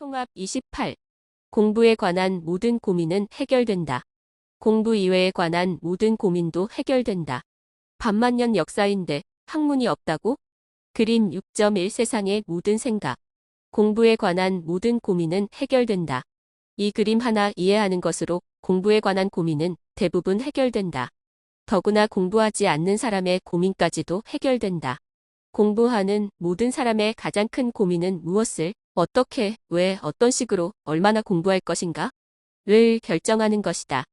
통합 28. 공부에 관한 모든 고민은 해결된다. 공부 이외에 관한 모든 고민도 해결된다. 반만년 역사인데 학문이 없다고? 그림 6.1 세상의 모든 생각. 공부에 관한 모든 고민은 해결된다. 이 그림 하나 이해하는 것으로 공부에 관한 고민은 대부분 해결된다. 더구나 공부하지 않는 사람의 고민까지도 해결된다. 공부하는 모든 사람의 가장 큰 고민은 무엇을, 어떻게, 왜, 어떤 식으로, 얼마나 공부할 것인가? 를 결정하는 것이다.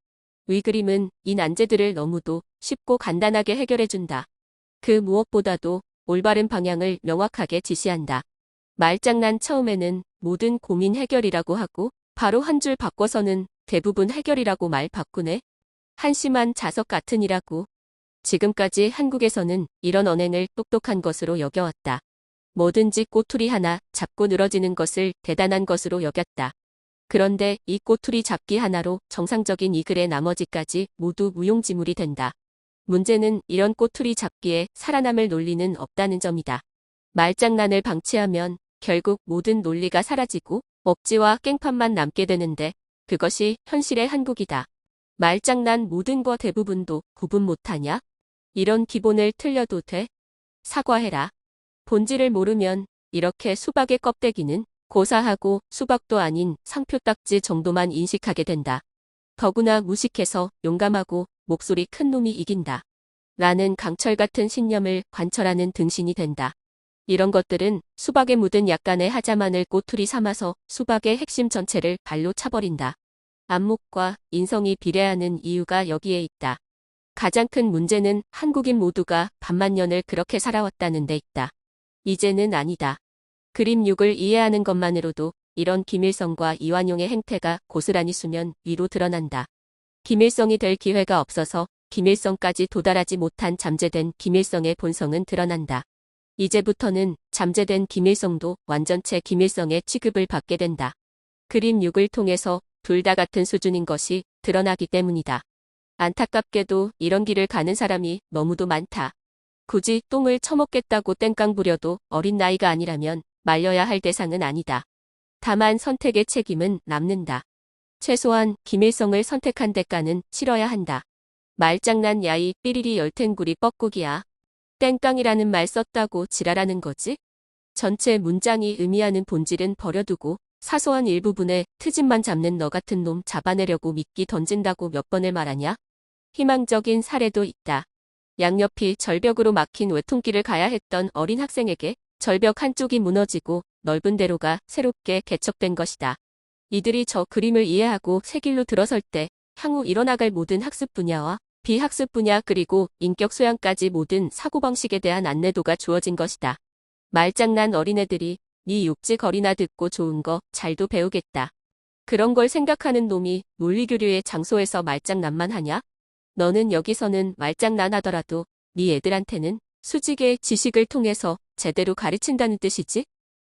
위 그림은 이 난제들을 너무도 쉽고 간단하게 해결해준다. 그 무엇보다도 올바른 방향을 명확하게 지시한다. 말장난 처음에는 모든 고민 해결이라고 하고 바로 한 줄 바꿔서는 대부분 해결이라고 말 바꾸네. 한심한 자석 같으니라고. 지금까지 한국에서는 이런 언행을 똑똑한 것으로 여겨왔다. 뭐든지 꼬투리 하나 잡고 늘어지는 것을 대단한 것으로 여겼다. 그런데 이 꼬투리 잡기 하나로 정상적인 이 글의 나머지까지 모두 무용지물이 된다. 문제는 이런 꼬투리 잡기에 살아남을 논리는 없다는 점이다. 말장난을 방치하면 결국 모든 논리가 사라지고 억지와 깽판만 남게 되는데 그것이 현실의 한국이다. 말장난 모든 거 대부분도 구분 못하냐? 이런 기본을 틀려도 돼? 사과해라. 본질을 모르면 이렇게 수박의 껍데기는 고사하고 수박도 아닌 상표 딱지 정도만 인식하게 된다. 더구나 무식해서 용감하고 목소리 큰 놈이 이긴다. 라는 강철 같은 신념을 관철하는 등신이 된다. 이런 것들은 수박에 묻은 약간의 하자만을 꼬투리 삼아서 수박의 핵심 전체를 발로 차버린다. 안목과 인성이 비례하는 이유가 여기에 있다. 가장 큰 문제는 한국인 모두가 반만 년을 그렇게 살아왔다는 데 있다. 이제는 아니다. 그림 6을 이해하는 것만으로도 이런 김일성과 이완용의 행태가 고스란히 수면 위로 드러난다. 김일성이 될 기회가 없어서 김일성까지 도달하지 못한 잠재된 김일성의 본성은 드러난다. 이제부터는 잠재된 김일성도 완전체 김일성의 취급을 받게 된다. 그림 6을 통해서 둘 다 같은 수준인 것이 드러나기 때문이다. 안타깝게도 이런 길을 가는 사람이 너무도 많다. 굳이 똥을 처먹겠다고 땡깡 부려도 어린 나이가 아니라면 말려야 할 대상은 아니다. 다만 선택의 책임은 남는다. 최소한 김일성을 선택한 대가는 치러야 한다. 말장난 야이 삐리리 열탱구리 뻐꾸기야. 땡깡이라는 말 썼다고 지랄하는 거지? 전체 문장이 의미하는 본질은 버려두고 사소한 일부분에 트집만 잡는 너 같은 놈 잡아내려고 미끼 던진다고 몇 번을 말하냐? 희망적인 사례도 있다. 양옆이 절벽으로 막힌 외통길을 가야 했던 어린 학생에게 절벽 한쪽이 무너지고 넓은 대로가 새롭게 개척된 것이다. 이들이 저 그림을 이해하고 새 길로 들어설 때 향후 일어나갈 모든 학습 분야와 비학습 분야 그리고 인격 소양까지 모든 사고방식에 대한 안내도가 주어진 것이다. 말장난 어린애들이 네 육지 거리나 듣고 좋은 거 잘도 배우겠다. 그런 걸 생각하는 놈이 논리교류의 장소에서 말장난만 하냐? 너는 여기서는 말장난 하더라도 네 애들한테는 수직의 지식을 통해서 제대로 가르친다는 뜻이지?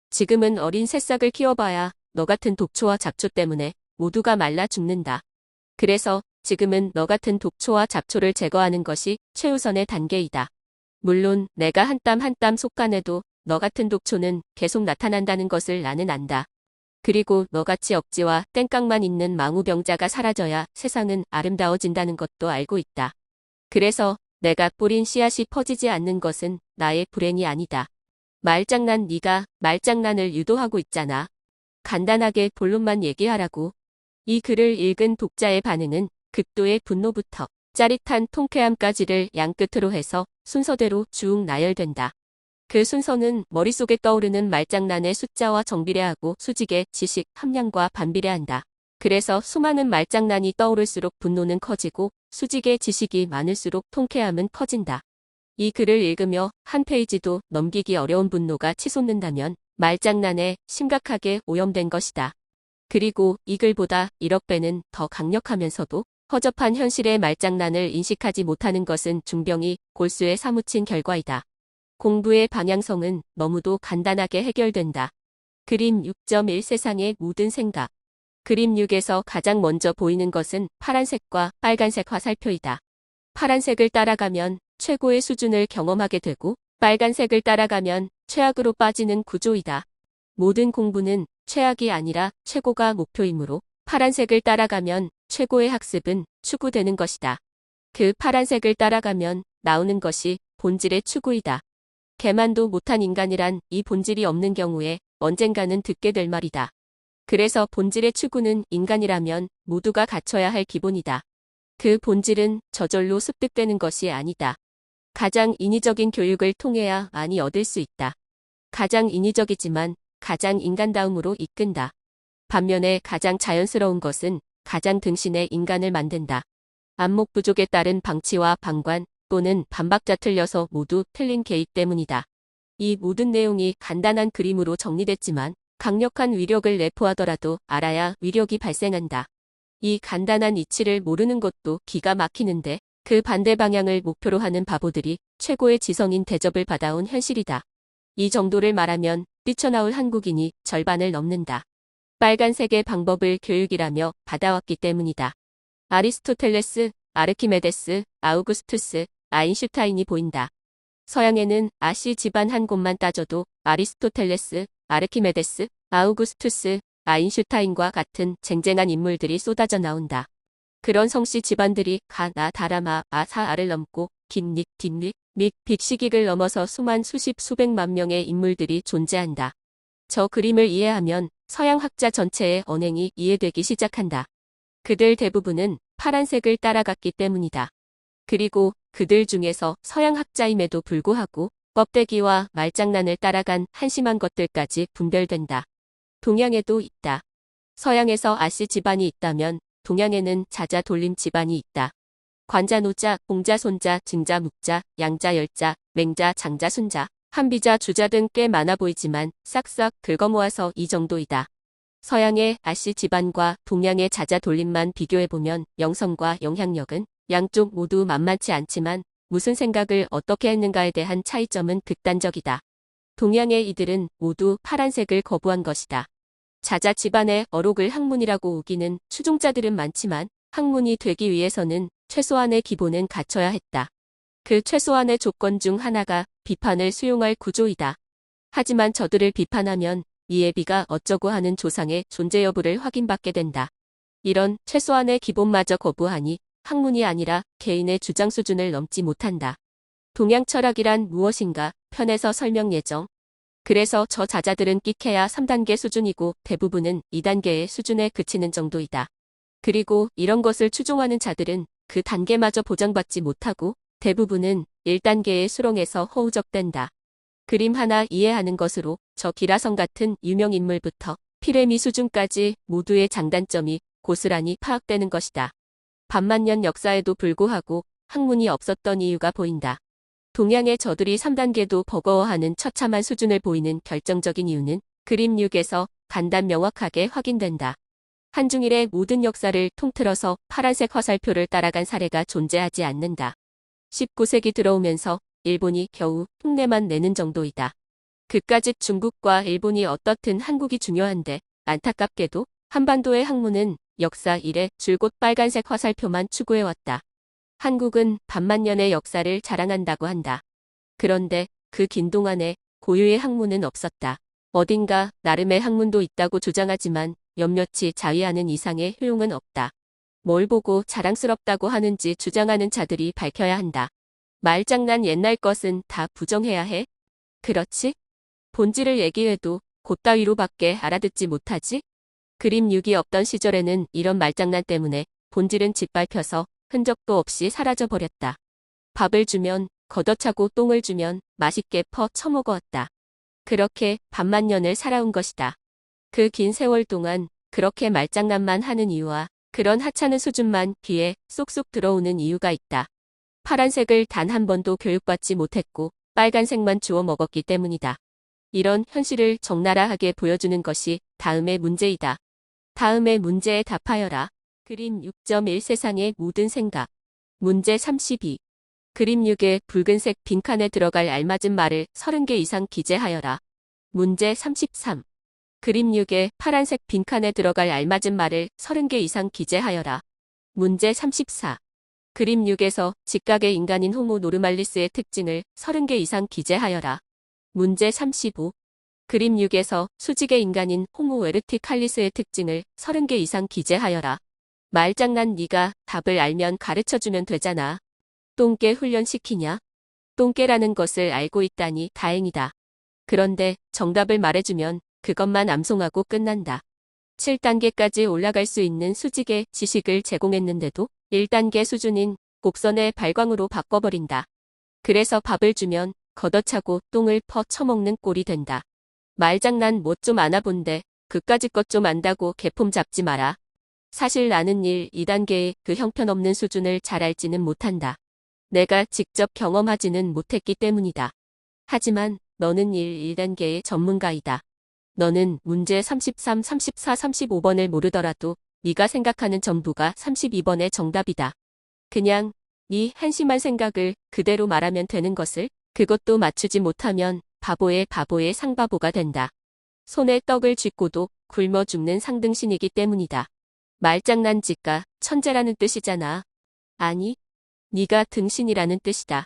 지금은 어린 새싹을 키워봐야 너 같은 독초와 잡초 때문에 모두가 말라 죽는다. 그래서 지금은 너 같은 독초와 잡초를 제거하는 것이 최우선의 단계이다. 물론 내가 한 땀 한 땀 속간해도 너 같은 독초는 계속 나타난다는 것을 나는 안다. 그리고 너같이 억지와 땡깡만 있는 망우병자가 사라져야 세상은 아름다워진다는 것도 알고 있다. 그래서 내가 뿌린 씨앗이 퍼지지 않는 것은 나의 불행이 아니다. 말장난 네가 말장난을 유도하고 있잖아. 간단하게 본론만 얘기하라고. 이 글을 읽은 독자의 반응은 극도의 분노부터 짜릿한 통쾌함까지를 양끝으로 해서 순서대로 쭉 나열된다. 그 순서는 머릿속에 떠오르는 말장난의 숫자와 정비례하고 수직의 지식 함량과 반비례한다. 그래서 수많은 말장난이 떠오를수록 분노는 커지고 수직의 지식이 많을수록 통쾌함은 커진다. 이 글을 읽으며 한 페이지도 넘기기 어려운 분노가 치솟는다면 말장난에 심각하게 오염된 것이다. 그리고 이 글보다 1억 배는 더 강력하면서도 허접한 현실의 말장난을 인식하지 못하는 것은 중병이 골수에 사무친 결과이다. 공부의 방향성은 너무도 간단하게 해결된다. 그림 6.1 세상의 모든 생각. 그림 6에서 가장 먼저 보이는 것은 파란색과 빨간색 화살표이다. 파란색을 따라가면 최고의 수준을 경험하게 되고 빨간색을 따라가면 최악으로 빠지는 구조이다. 모든 공부는 최악이 아니라 최고가 목표이므로 파란색을 따라가면 최고의 학습은 추구되는 것이다. 그 파란색을 따라가면 나오는 것이 본질의 추구이다. 개만도 못한 인간이란 이 본질이 없는 경우에 언젠가는 듣게 될 말이다. 그래서 본질의 추구는 인간이라면 모두가 갖춰야 할 기본이다. 그 본질은 저절로 습득되는 것이 아니다. 가장 인위적인 교육을 통해야 많이 얻을 수 있다. 가장 인위적이지만 가장 인간다움으로 이끈다. 반면에 가장 자연스러운 것은 가장 등신의 인간을 만든다. 안목 부족에 따른 방치와 방관 또는 반박자 틀려서 모두 틀린 개입 때문이다. 이 모든 내용이 간단한 그림으로 정리됐지만 강력한 위력을 내포하더라도 알아야 위력이 발생한다. 이 간단한 이치를 모르는 것도 기가 막히는데 그 반대 방향을 목표로 하는 바보들이 최고의 지성인 대접을 받아온 현실이다. 이 정도를 말하면 뛰쳐나올 한국인이 절반을 넘는다. 빨간색의 방법을 교육이라며 받아왔기 때문이다. 아리스토텔레스, 아르키메데스, 아우구스투스, 아인슈타인이 보인다. 서양에는 아시 집안 한 곳만 따져도 아리스토텔레스, 아르키메데스, 아우구스투스, 아인슈타인과 같은 쟁쟁한 인물들이 쏟아져 나온다. 그런 성씨 집안들이 가, 나, 다라마, 아사, 아를 넘고 김릭, 딥릭, 및 빅시기를 넘어서 수만 수십 수백만 명의 인물들이 존재한다. 저 그림을 이해하면 서양 학자 전체의 언행이 이해되기 시작한다. 그들 대부분은 파란색을 따라갔기 때문이다. 그리고 그들 중에서 서양 학자임에도 불구하고 껍데기와 말장난을 따라간 한심한 것들까지 분별된다. 동양에도 있다. 서양에서 아씨 집안이 있다면 동양에는 자자 돌림 집안이 있다. 관자 노자, 공자 손자, 증자 묵자, 양자 열자, 맹자 장자 순자, 한비자 주자 등 꽤 많아 보이지만 싹싹 긁어모아서 이 정도이다. 서양의 아씨 집안과 동양의 자자 돌림만 비교해보면 영성과 영향력은 양쪽 모두 만만치 않지만 무슨 생각을 어떻게 했는가에 대한 차이점은 극단적이다. 동양의 이들은 모두 파란색을 거부한 것이다. 자자 집안의 어록을 학문이라고 우기는 추종자들은 많지만 학문이 되기 위해서는 최소한의 기본은 갖춰야 했다. 그 최소한의 조건 중 하나가 비판을 수용할 구조이다. 하지만 저들을 비판하면 이예비가 어쩌고 하는 조상의 존재 여부를 확인받게 된다. 이런 최소한의 기본마저 거부하니 학문이 아니라 개인의 주장 수준을 넘지 못한다. 동양 철학이란 무엇인가 편에서 설명 예정. 그래서 저 자자들은 끼케야 3단계 수준이고 대부분은 2단계의 수준에 그치는 정도이다. 그리고 이런 것을 추종하는 자들은 그 단계마저 보장받지 못하고 대부분은 1단계의 수렁에서 허우적댄다. 그림 하나 이해하는 것으로 저 기라성 같은 유명 인물부터 피레미 수준까지 모두의 장단점이 고스란히 파악되는 것이다. 반만년 역사에도 불구하고 학문이 없었던 이유가 보인다. 동양의 저들이 3단계도 버거워하는 처참한 수준을 보이는 결정적인 이유는 그림 6에서 간단 명확하게 확인된다. 한중일의 모든 역사를 통틀어서 파란색 화살표를 따라간 사례가 존재하지 않는다. 19세기 들어오면서 일본이 겨우 흉내만 내는 정도이다. 그까짓 중국과 일본이 어떻든 한국이 중요한데 안타깝게도 한반도의 학문은 역사 이래 줄곧 빨간색 화살표만 추구해왔다. 한국은 반만 년의 역사를 자랑한다고 한다. 그런데 그 긴 동안에 고유의 학문은 없었다. 어딘가 나름의 학문도 있다고 주장하지만 몇몇이 자위하는 이상의 효용은 없다. 뭘 보고 자랑스럽다고 하는지 주장하는 자들이 밝혀야 한다. 말장난 옛날 것은 다 부정해야 해? 그렇지? 본질을 얘기해도 곧따위로밖에 알아듣지 못하지? 그림 6이 없던 시절에는 이런 말장난 때문에 본질은 짓밟혀서 흔적도 없이 사라져버렸다. 밥을 주면 걷어차고 똥을 주면 맛있게 퍼 처먹어왔다. 그렇게 반만 년을 살아온 것이다. 그 긴 세월 동안 그렇게 말장난만 하는 이유와 그런 하찮은 수준만 귀에 쏙쏙 들어오는 이유가 있다. 파란색을 단 한 번도 교육받지 못했고 빨간색만 주워 먹었기 때문이다. 이런 현실을 적나라하게 보여주는 것이 다음의 문제이다. 다음의 문제에 답하여라. 그림 6.1 세상의 모든 생각. 문제 32. 그림 6의 붉은색 빈칸에 들어갈 알맞은 말을 30개 이상 기재하여라. 문제 33. 그림 6의 파란색 빈칸에 들어갈 알맞은 말을 30개 이상 기재하여라. 문제 34. 그림 6에서 직각의 인간인 호모 노르말리스의 특징을 30개 이상 기재하여라. 문제 35. 그림 6에서 수직의 인간인 호모 웨르티칼리스의 특징을 30개 이상 기재하여라. 말장난 네가 답을 알면 가르쳐주면 되잖아. 똥개 훈련시키냐? 똥개라는 것을 알고 있다니 다행이다. 그런데 정답을 말해주면 그것만 암송하고 끝난다. 7단계까지 올라갈 수 있는 수직의 지식을 제공했는데도 1단계 수준인 곡선의 발광으로 바꿔버린다. 그래서 밥을 주면 걷어차고 똥을 퍼 처먹는 꼴이 된다. 말장난 뭐좀 아나본데 그까짓 것 좀 안다고 개폼 잡지 마라. 사실 나는 1, 2단계의 그 형편없는 수준을 잘 알지는 못한다. 내가 직접 경험하지는 못했기 때문이다. 하지만 너는 1, 2단계의 전문가이다. 너는 문제 33, 34, 35번을 모르더라도 네가 생각하는 전부가 32번의 정답이다. 그냥 네 한심한 생각을 그대로 말하면 되는 것을 그것도 맞추지 못하면 바보의 바보의 상바보가 된다. 손에 떡을 쥐고도 굶어 죽는 상등신이기 때문이다. 말장난 짓가 천재라는 뜻이잖아. 아니, 네가 등신이라는 뜻이다.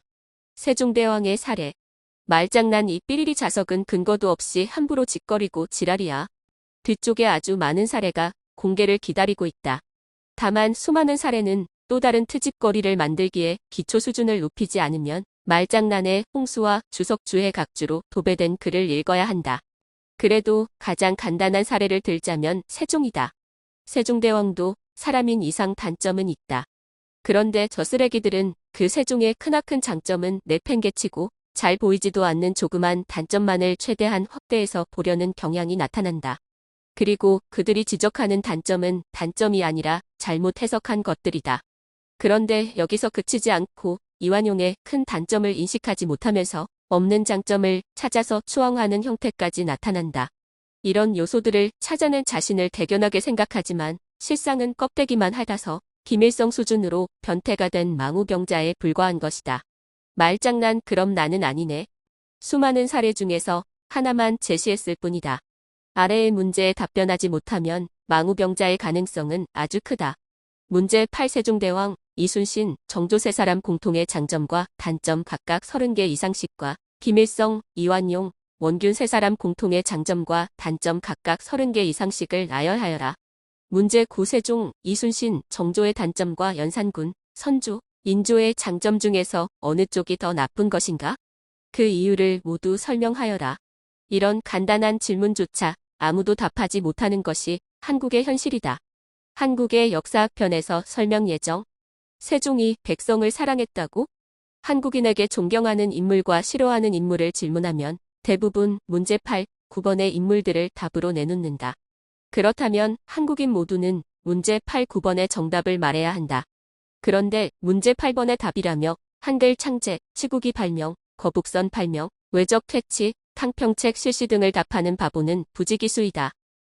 세종대왕의 사례. 말장난 이 삐리리 자석은 근거도 없이 함부로 짓거리고 지랄이야. 뒤쪽에 아주 많은 사례가 공개를 기다리고 있다. 다만 수많은 사례는 또 다른 트집거리를 만들기에 기초 수준을 높이지 않으면 말장난의 홍수와 주석주의 각주로 도배된 글을 읽어야 한다. 그래도 가장 간단한 사례를 들자면 세종이다. 세종대왕도 사람인 이상 단점은 있다. 그런데 저 쓰레기들은 그 세종의 크나큰 장점은 내팽개치고 잘 보이지도 않는 조그만 단점만을 최대한 확대해서 보려는 경향이 나타난다. 그리고 그들이 지적하는 단점은 단점이 아니라 잘못 해석한 것들이다. 그런데 여기서 그치지 않고 이완용의 큰 단점을 인식하지 못하면서 없는 장점을 찾아서 추앙하는 형태까지 나타난다. 이런 요소들을 찾아낸 자신을 대견하게 생각하지만 실상은 껍데기만 핥아서 김일성 수준으로 변태가 된 망우병자에 불과한 것이다. 말장난 그럼 나는 아니네. 수많은 사례 중에서 하나만 제시했을 뿐이다. 아래의 문제에 답변하지 못하면 망우병자의 가능성은 아주 크다. 문제 8세종대왕 이순신 정조 세 사람 공통의 장점과 단점 각각 30개 이상씩과 김일성, 이완용, 원균 세 사람 공통의 장점과 단점 각각 30개 이상씩을 나열하여라. 문제 9세종, 이순신, 정조의 단점과 연산군, 선조, 인조의 장점 중에서 어느 쪽이 더 나쁜 것인가? 그 이유를 모두 설명하여라. 이런 간단한 질문조차 아무도 답하지 못하는 것이 한국의 현실이다. 한국의 역사학편에서 설명 예정. 세종이 백성을 사랑했다고? 한국인에게 존경하는 인물과 싫어하는 인물을 질문하면 대부분 문제 8, 9번의 인물들을 답으로 내놓는다. 그렇다면 한국인 모두는 문제 8, 9번의 정답을 말해야 한다. 그런데 문제 8번의 답이라며 한글 창제, 치국이 발명, 거북선 발명, 외적 퇴치, 탕평책 실시 등을 답하는 바보는 부지기수이다.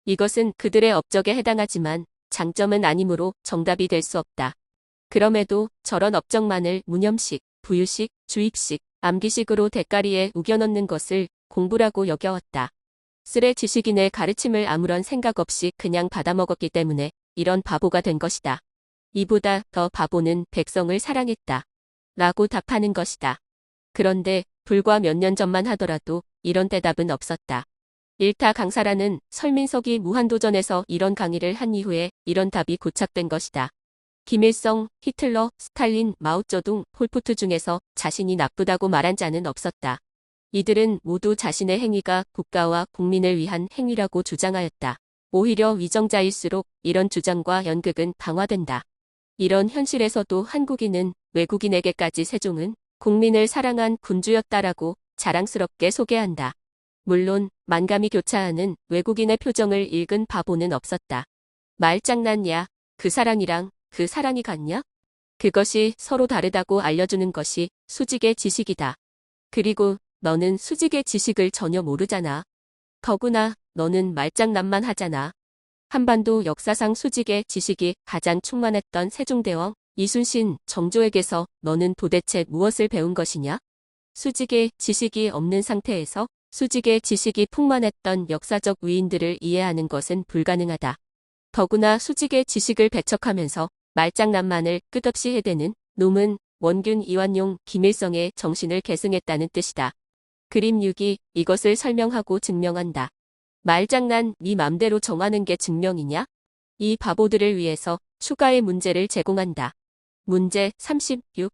이것은 그들의 업적에 해당하지만 장점은 아니므로 정답이 될 수 없다. 그럼에도 저런 업적만을 무념식, 부유식, 주입식, 암기식으로 대가리에 우겨넣는 것을 공부라고 여겨왔다. 쓰레 지식인의 가르침을 아무런 생각 없이 그냥 받아먹었기 때문에 이런 바보가 된 것이다. 이보다 더 바보는 백성을 사랑했다. 라고 답하는 것이다. 그런데 불과 몇 년 전만 하더라도 이런 대답은 없었다. 일타 강사라는 설민석이 무한도전에서 이런 강의를 한 이후에 이런 답이 고착된 것이다. 김일성, 히틀러, 스탈린, 마오쩌둥, 폴포트 중에서 자신이 나쁘다고 말한 자는 없었다. 이들은 모두 자신의 행위가 국가와 국민을 위한 행위라고 주장하였다. 오히려 위정자일수록 이런 주장과 연극은 강화된다. 이런 현실에서도 한국인은 외국인에게까지 세종은 국민을 사랑한 군주였다라고 자랑스럽게 소개한다. 물론 만감이 교차하는 외국인의 표정을 읽은 바보는 없었다. 말장난냐? 그 사랑이랑 그 사랑이 같냐? 그것이 서로 다르다고 알려주는 것이 수직의 지식이다. 그리고 너는 수직의 지식을 전혀 모르잖아. 더구나 너는 말장난만 하잖아. 한반도 역사상 수직의 지식이 가장 충만했던 세종대왕 이순신 정조에게서 너는 도대체 무엇을 배운 것이냐? 수직의 지식이 없는 상태에서 수직의 지식이 풍만했던 역사적 위인들을 이해하는 것은 불가능하다. 더구나 수직의 지식을 배척하면서 말장난만을 끝없이 해대는 놈은 원균 이완용 김일성의 정신을 계승했다는 뜻이다. 그림 6이 이것을 설명하고 증명한다. 말장난 네 맘대로 정하는 게 증명이냐? 이 바보들을 위해서 추가의 문제를 제공한다. 문제 36.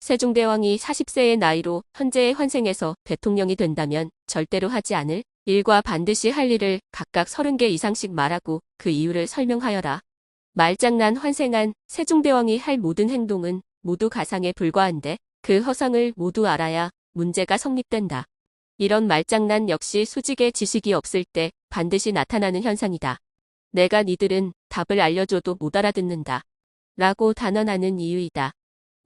세종대왕이 40세의 나이로 현재의 환생에서 대통령이 된다면 절대로 하지 않을 일과 반드시 할 일을 각각 30개 이상씩 말하고 그 이유를 설명하여라. 말장난 환생한 세종대왕이 할 모든 행동은 모두 가상에 불과한데 그 허상을 모두 알아야 문제가 성립된다. 이런 말장난 역시 수직의 지식이 없을 때 반드시 나타나는 현상이다. 내가 니들은 답을 알려줘도 못 알아듣는다. 라고 단언하는 이유이다.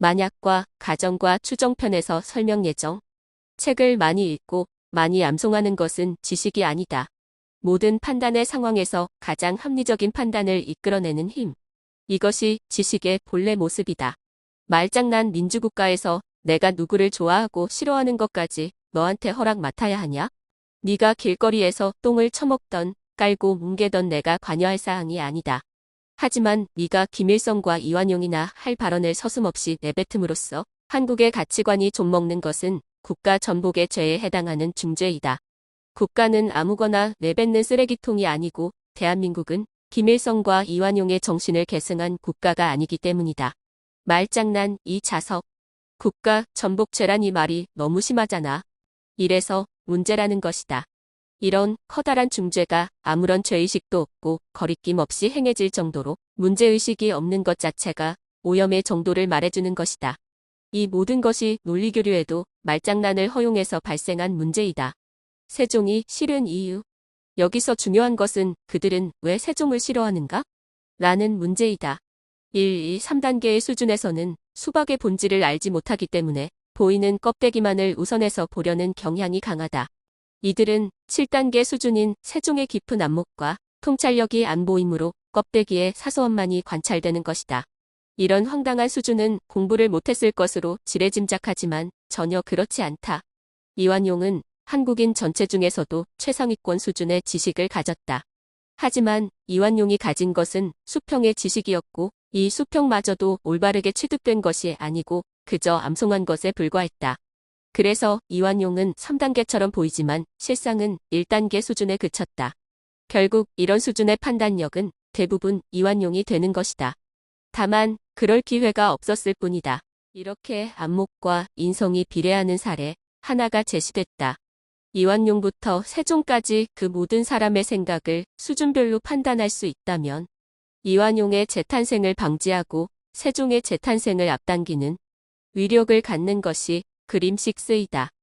만약과 가정과 추정편에서 설명 예정. 책을 많이 읽고 많이 암송하는 것은 지식이 아니다. 모든 판단의 상황에서 가장 합리적인 판단을 이끌어내는 힘. 이것이 지식의 본래 모습이다. 말장난 민주국가에서 내가 누구를 좋아하고 싫어하는 것까지 너한테 허락 맡아야 하냐? 네가 길거리에서 똥을 처먹던 깔고 뭉개던 내가 관여할 사항이 아니다. 하지만 네가 김일성과 이완용이나 할 발언을 서슴없이 내뱉음으로써 한국의 가치관이 좀먹는 것은 국가 전복의 죄에 해당하는 중죄이다. 국가는 아무거나 내뱉는 쓰레기통이 아니고 대한민국은 김일성과 이완용의 정신을 계승한 국가가 아니기 때문이다. 말장난 이 자석. 국가 전복죄란 이 말이 너무 심하잖아. 이래서 문제라는 것이다. 이런 커다란 중죄가 아무런 죄의식도 없고 거리낌 없이 행해질 정도로 문제의식이 없는 것 자체가 오염의 정도를 말해주는 것이다. 이 모든 것이 논리교류에도 말장난을 허용해서 발생한 문제이다. 세종이 싫은 이유. 여기서 중요한 것은 그들은 왜 세종을 싫어하는가? 라는 문제이다. 1, 2, 3단계의 수준에서는 수박의 본질을 알지 못하기 때문에 보이는 껍데기만을 우선해서 보려는 경향이 강하다. 이들은 7단계 수준인 세종의 깊은 안목과 통찰력이 안 보이므로 껍데기의 사소함만이 관찰되는 것이다. 이런 황당한 수준은 공부를 못했을 것으로 지레짐작하지만 전혀 그렇지 않다. 이완용은 한국인 전체 중에서도 최상위권 수준의 지식을 가졌다. 하지만 이완용이 가진 것은 수평의 지식이었고 이 수평마저도 올바르게 취득된 것이 아니고 그저 암송한 것에 불과했다. 그래서 이완용은 3단계처럼 보이지만 실상은 1단계 수준에 그쳤다. 결국 이런 수준의 판단력은 대부분 이완용이 되는 것이다. 다만 그럴 기회가 없었을 뿐이다. 이렇게 안목과 인성이 비례하는 사례 하나가 제시됐다. 이완용부터 세종까지 그 모든 사람의 생각을 수준별로 판단할 수 있다면 이완용의 재탄생을 방지하고 세종의 재탄생을 앞당기는 위력을 갖는 것이 그림 6이다.